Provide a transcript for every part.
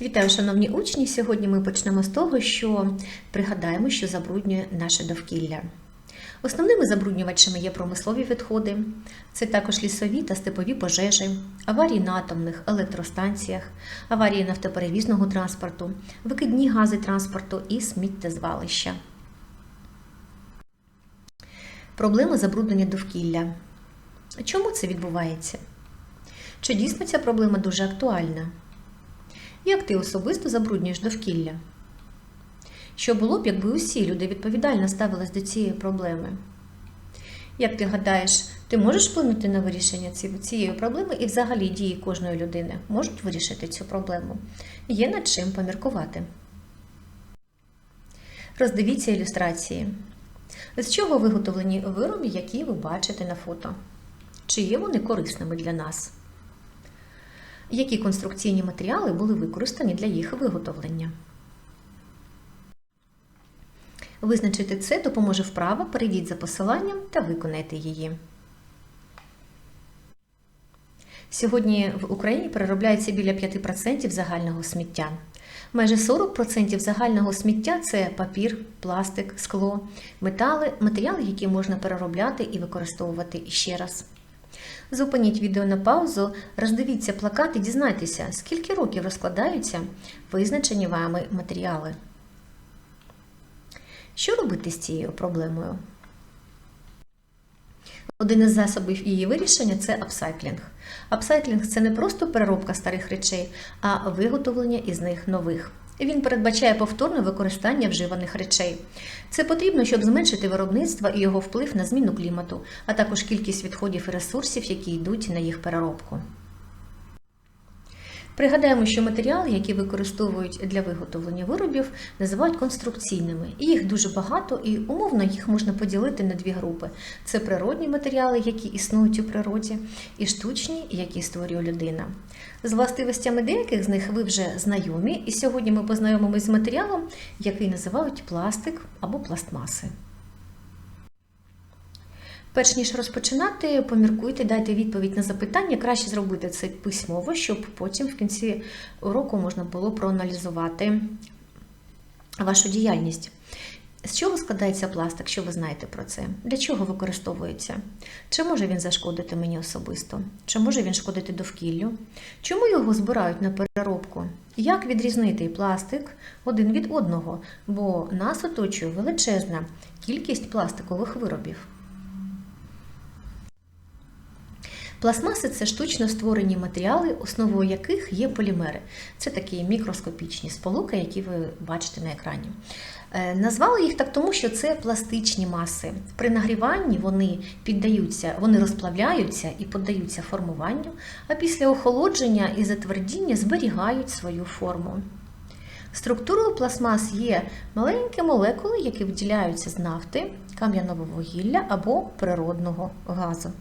Вітаю, шановні учні! Сьогодні ми почнемо з того, що пригадаємо, що забруднює наше довкілля. Основними забруднювачами є промислові відходи, це також лісові та степові пожежі, аварії на атомних електростанціях, аварії нафтоперевізного транспорту, викидні гази транспорту і сміттєзвалища. Проблема забруднення довкілля. Чому це відбувається? Чи дійсно ця проблема дуже актуальна? Як ти особисто забруднюєш довкілля? Що було б, якби усі люди відповідально ставились до цієї проблеми? Як ти гадаєш, ти можеш вплинути на вирішення цієї проблеми і взагалі дії кожної людини можуть вирішити цю проблему? Є над чим поміркувати. Роздивіться ілюстрації. З чого виготовлені вироби, які ви бачите на фото? Чи є вони корисними для нас? Які конструкційні матеріали були використані для їх виготовлення? Визначити це допоможе вправа. Перейдіть за посиланням та виконайте її. Сьогодні в Україні переробляється біля 5% загального сміття. Майже 40% загального сміття це папір, пластик, скло, метали, матеріали, які можна переробляти і використовувати ще раз. Зупиніть відео на паузу, роздивіться плакат і дізнайтеся, скільки років розкладаються визначені вами матеріали. Що робити з цією проблемою? Один із засобів її вирішення це апсайклінг. Апсайклінг це не просто переробка старих речей, а виготовлення із них нових. Він передбачає повторне використання вживаних речей. Це потрібно, щоб зменшити виробництво і його вплив на зміну клімату, а також кількість відходів і ресурсів, які йдуть на їх переробку. Пригадаємо, що матеріали, які використовують для виготовлення виробів, називають конструкційними. І їх дуже багато, і умовно їх можна поділити на дві групи: це природні матеріали, які існують у природі, і штучні, які створює людина. З властивостями деяких з них ви вже знайомі, і сьогодні ми познайомимось з матеріалом, який називають пластик або пластмаси. Перш ніж розпочинати, поміркуйте, дайте відповідь на запитання. Краще зробити це письмово, щоб потім в кінці уроку можна було проаналізувати вашу діяльність. З чого складається пластик, що ви знаєте про це? Для чого використовується? Чи може він зашкодити мені особисто? Чи може він шкодити довкіллю? Чому його збирають на переробку? Як відрізнити пластик один від одного? Бо нас оточує величезна кількість пластикових виробів. Пластмаси це штучно створені матеріали, основою яких є полімери. Це такі мікроскопічні сполуки, які ви бачите на екрані. Е, Назвали їх так тому, що це пластичні маси. При нагріванні вони піддаються, вони розплавляються і піддаються формуванню, а після охолодження і затвердіння зберігають свою форму. Структурою пластмас є маленькі молекули, які виділяються з нафти, кам'яного вугілля або природного газу.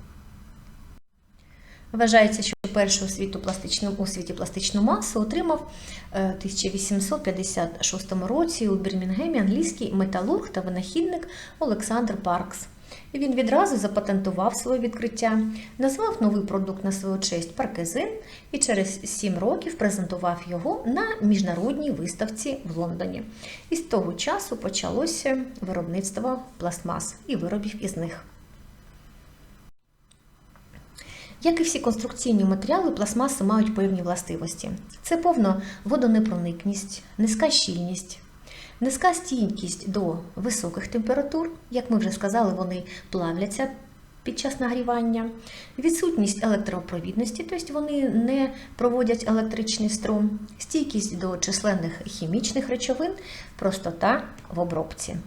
Вважається, що першу у, світу пластичну, у світі пластичну масу отримав е, в 1856 році у Бірмінгемі англійський металург та винахідник Олександр Паркс. Він відразу запатентував своє відкриття, назвав новий продукт на свою честь паркезин і через 7 років презентував його на міжнародній виставці в Лондоні. І з того часу почалося виробництво пластмас і виробів із них. Як і всі конструкційні матеріали, пластмаси мають певні властивості. Це повна водонепроникність, низька щільність, низька стійкість до високих температур, як ми вже сказали, вони плавляться під час нагрівання, відсутність електропровідності, тобто вони не проводять електричний струм, стійкість до численних хімічних речовин, простота в обробці.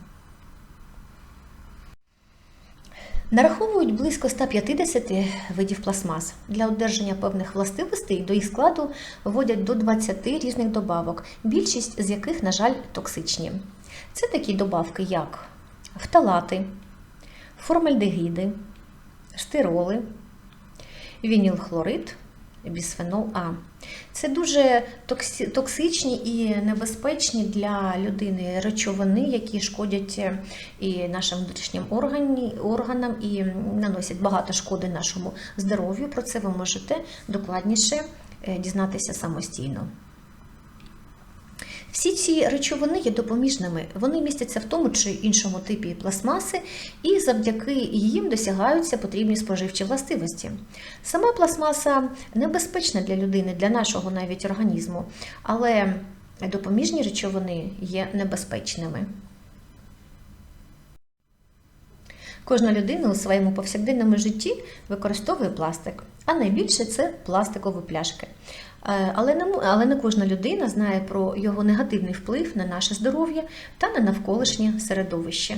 Нараховують близько 150 видів пластмас. Для одержання певних властивостей до їх складу вводять до 20 різних добавок, більшість з яких, на жаль, токсичні. Це такі добавки, як фталати, формальдегіди, стироли, вінілхлорид, бісфенол А. Це дуже токсичні і небезпечні для людини речовини, які шкодять е, і нашим внутрішнім органам і наносять багато шкоди нашому здоров'ю. Про це ви можете докладніше е, дізнатися самостійно. Всі ці речовини є допоміжними. Вони містяться в тому чи іншому типі пластмаси, і завдяки їм досягаються потрібні споживчі властивості. Сама пластмаса небезпечна для людини, для нашого навіть організму, але допоміжні речовини є небезпечними. Кожна людина у своєму повсякденному житті використовує пластик, а найбільше це пластикові пляшки. Е, але не, але не кожна людина знає про його негативний вплив на наше здоров'я та на навколишнє середовище.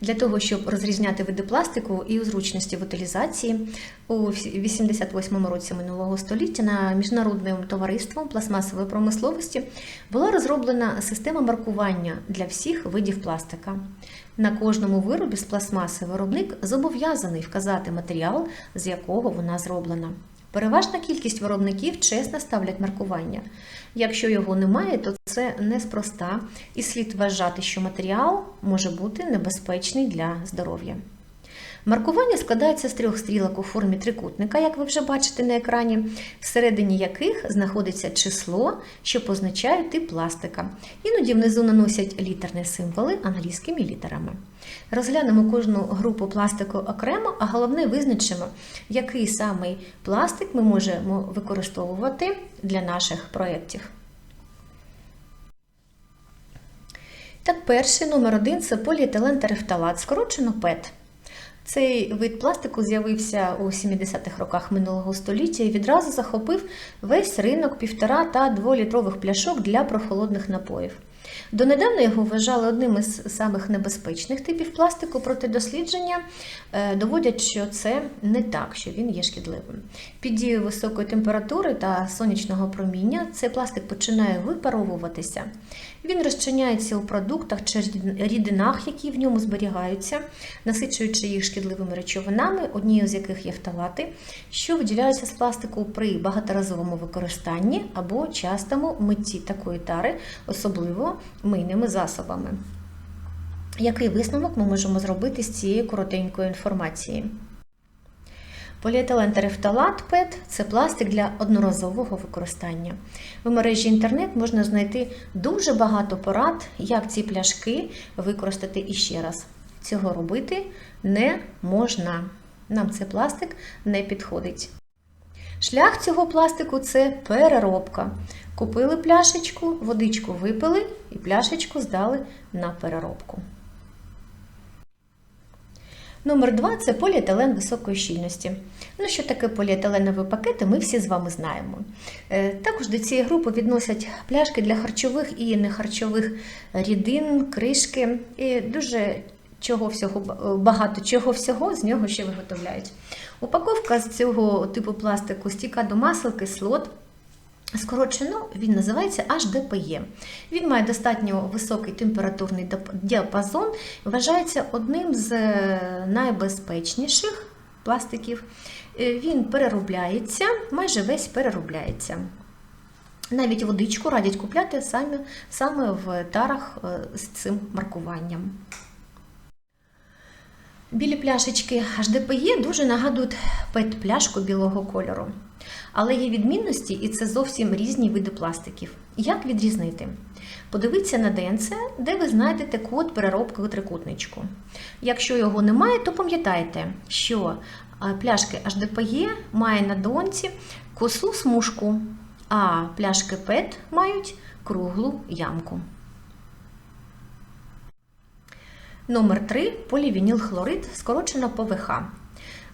Для того, щоб розрізняти види пластику і у зручності в утилізації, у 88 році минулого століття на міжнародним товариством пластмасової промисловості була розроблена система маркування для всіх видів пластика. На кожному виробі з пластмаси виробник зобов'язаний вказати матеріал, з якого вона зроблена. Переважна кількість виробників чесно ставлять маркування. Якщо його немає, то це неспроста і слід вважати, що матеріал може бути небезпечний для здоров'я. Маркування складається з трьох стрілок у формі трикутника, як ви вже бачите на екрані, всередині яких знаходиться число, що позначає тип пластика. Іноді внизу наносять літерні символи англійськими літерами. Розглянемо кожну групу пластику окремо, а головне визначимо, який самий пластик ми можемо використовувати для наших проєктів. Так, перший номер один це поліетилен терефталат, скорочено ПЕТ. Цей вид пластику з'явився у 70-х роках минулого століття і відразу захопив весь ринок півтора та дволітрових пляшок для прохолодних напоїв. Донедавна його вважали одним із самих небезпечних типів пластику, проте дослідження е, доводять, що це не так, що він є шкідливим. Під дією високої температури та сонячного проміння цей пластик починає випаровуватися. Він розчиняється у продуктах чи рідинах, які в ньому зберігаються, насичуючи їх шкідливими речовинами, однією з яких є фталати, що виділяються з пластику при багаторазовому використанні або частому митті такої тари, особливо мийними засобами. Який висновок ми можемо зробити з цієї коротенької інформації? Поліетилен терефталат ПЕТ це пластик для одноразового використання. В мережі інтернет можна знайти дуже багато порад, як ці пляшки використати іще раз. Цього робити не можна. Нам цей пластик не підходить. Шлях цього пластику це переробка. Купили пляшечку, водичку випили і пляшечку здали на переробку. Номер два це поліетилен високої щільності. Ну, що таке поліетиленові пакети, ми всі з вами знаємо. Е, також до цієї групи відносять пляшки для харчових і нехарчових рідин, кришки і дуже чого всього, багато чого всього з нього ще виготовляють. Упаковка з цього типу пластику стіка до масел, кислот. Скорочено він називається HDPE. Він має достатньо високий температурний діапазон, вважається одним з е, найбезпечніших пластиків. Е, він переробляється, майже весь переробляється. Навіть водичку радять купляти саме, саме в тарах е, з цим маркуванням. Білі пляшечки HDPE дуже нагадують пет-пляшку білого кольору. Але є відмінності, і це зовсім різні види пластиків. Як відрізнити? Подивіться на ДНЦ, де ви знайдете код переробки трикутничку. Якщо його немає, то пам'ятайте, що пляшки HDPE має на донці косу смужку, а пляшки PET мають круглу ямку. Номер 3 полівінілхлорид, скорочено ПВХ.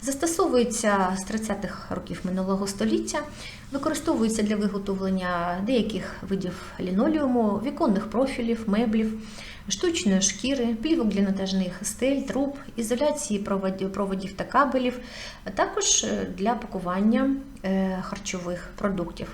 Застосовується з 30-х років минулого століття, використовується для виготовлення деяких видів лінолеуму, віконних профілів, меблів, штучної шкіри, плівок для натяжних стель, труб, ізоляції проводів та кабелів, а також е, для пакування е, харчових продуктів.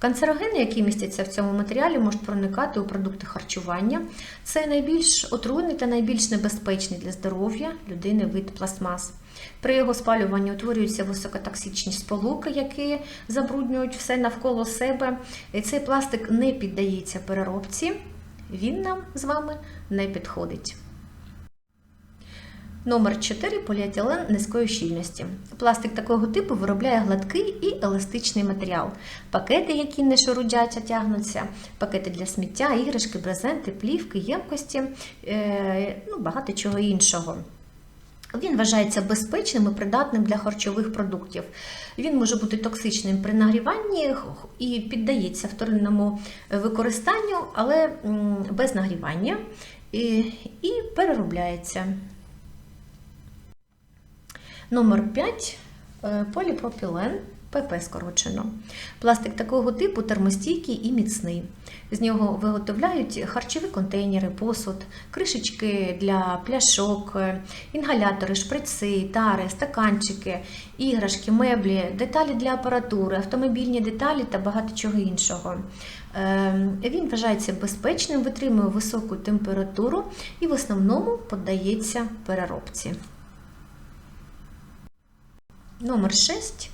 Канцерогени, які містяться в цьому матеріалі, можуть проникати у продукти харчування. Це найбільш отруйний та найбільш небезпечний для здоров'я людини вид пластмас. При його спалюванні утворюються високотоксичні сполуки, які забруднюють все навколо себе. Цей пластик не піддається переробці, він нам з вами не підходить. Номер 4 поліетилен низької щільності. Пластик такого типу виробляє гладкий і еластичний матеріал. Пакети, які не шурудять, а тягнуться, пакети для сміття, іграшки, брезенти, плівки, ємкості, е, ну, багато чого іншого. Він вважається безпечним і придатним для харчових продуктів. Він може бути токсичним при нагріванні і піддається вторинному використанню, але без нагрівання і переробляється. Номер 5 поліпропілен. ПП скорочено. Пластик такого типу термостійкий і міцний. З нього виготовляють харчові контейнери, посуд, кришечки для пляшок, інгалятори, шприци, тари, стаканчики, іграшки, меблі, деталі для апаратури, автомобільні деталі та багато чого іншого. Ем, Він вважається безпечним, витримує високу температуру і в основному поддається переробці. Номер 6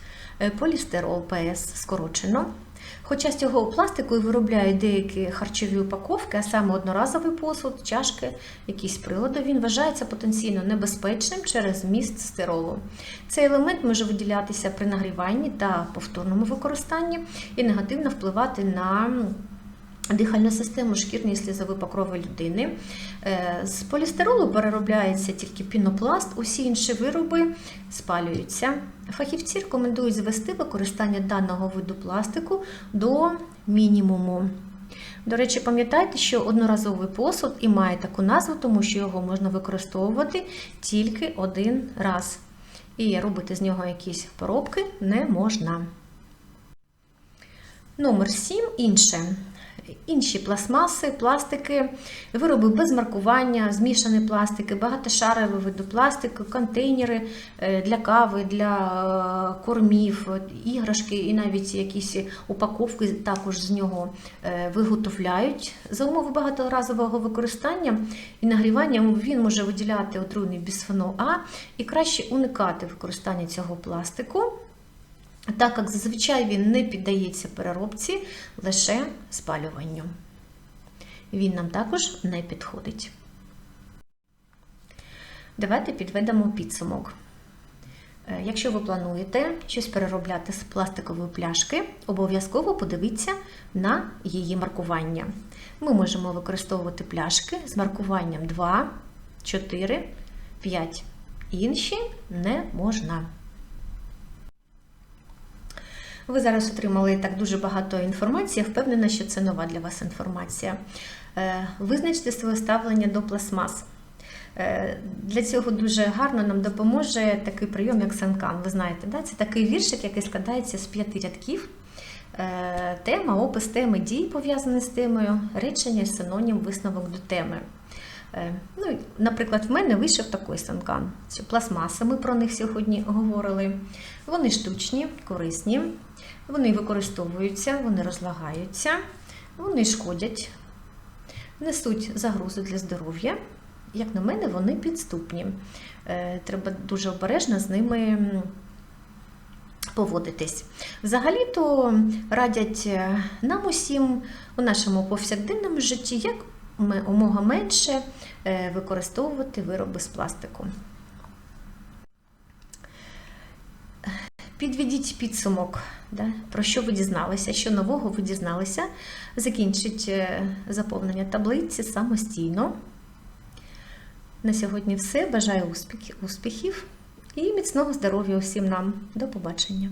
полістирол ПС скорочено. Хоча з цього пластику і виробляють деякі харчові упаковки, а саме одноразовий посуд, чашки, якісь прилади, він вважається потенційно небезпечним через вміст стиролу. Цей елемент може виділятися при нагріванні та повторному використанні і негативно впливати на Дихальну систему шкірної слізової покрови людини. З полістиролу переробляється тільки пінопласт, усі інші вироби спалюються. Фахівці рекомендують звести використання даного виду пластику до мінімуму. До речі, пам'ятайте, що одноразовий посуд і має таку назву, тому що його можна використовувати тільки один раз. І робити з нього якісь поробки не можна. Номер 7 інше. Інші пластмаси, пластики, вироби без маркування, змішані пластики, багатошарові види пластику, контейнери для кави, для кормів, іграшки і навіть якісь упаковки також з нього виготовляють. За умови багаторазового використання і нагрівання він може виділяти отруйний бісфенол А і краще уникати використання цього пластику. Так як зазвичай він не піддається переробці, лише спалюванню. Він нам також не підходить. Давайте підведемо підсумок. Якщо ви плануєте щось переробляти з пластикової пляшки, обов'язково подивіться на її маркування. Ми можемо використовувати пляшки з маркуванням 2, 4, 5. Інші не можна. Ви зараз отримали так дуже багато інформації. Впевнена, що це нова для вас інформація. Визначте своє ставлення до пластмас. Для цього дуже гарно нам допоможе такий прийом, як санкан. Ви знаєте, да? це такий віршик, який складається з п'яти рядків. Тема, опис теми, дій пов'язані з темою, речення, синонім, висновок до теми. Ну, Наприклад, в мене вийшов такий санкан. Пластмаси, ми про них сьогодні говорили. Вони штучні, корисні, вони використовуються, вони розлагаються, вони шкодять, несуть загрозу для здоров'я. Як на мене, вони підступні. Треба дуже обережно з ними поводитись. Взагалі-то радять нам усім у нашому повсякденному житті як умога менше використовувати вироби з пластику. Підведіть підсумок, да, про що ви дізналися, що нового ви дізналися. Закінчіть заповнення таблиці самостійно. На сьогодні все. Бажаю успіхів і міцного здоров'я усім нам. До побачення!